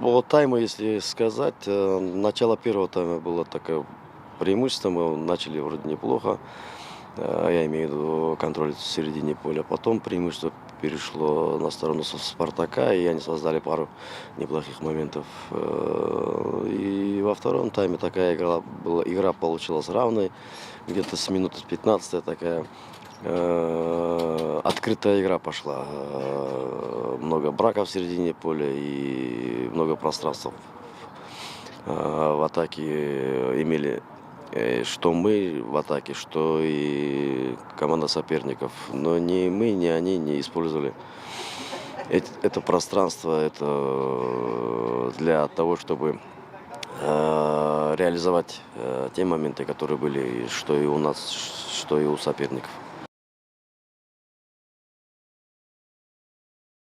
По тайму, если сказать, э, начало первого тайма было такое преимущество. Мы начали вроде неплохо. Э, Я имею в виду контроль в середине поля. Потом преимущество перешло на сторону Спартака, и они создали пару неплохих моментов. Э, И во втором тайме такая игра, была, игра получилась равной. Где-то с минуты с 15 такая открытая игра пошла. Много браков в середине поля и много пространства э, в атаке имели э, что мы в атаке, что и команда соперников. Но ни мы, ни они не использовали эт- это пространство это э, для того, чтобы реализовать те моменты, которые были, что и у нас, что и у соперников.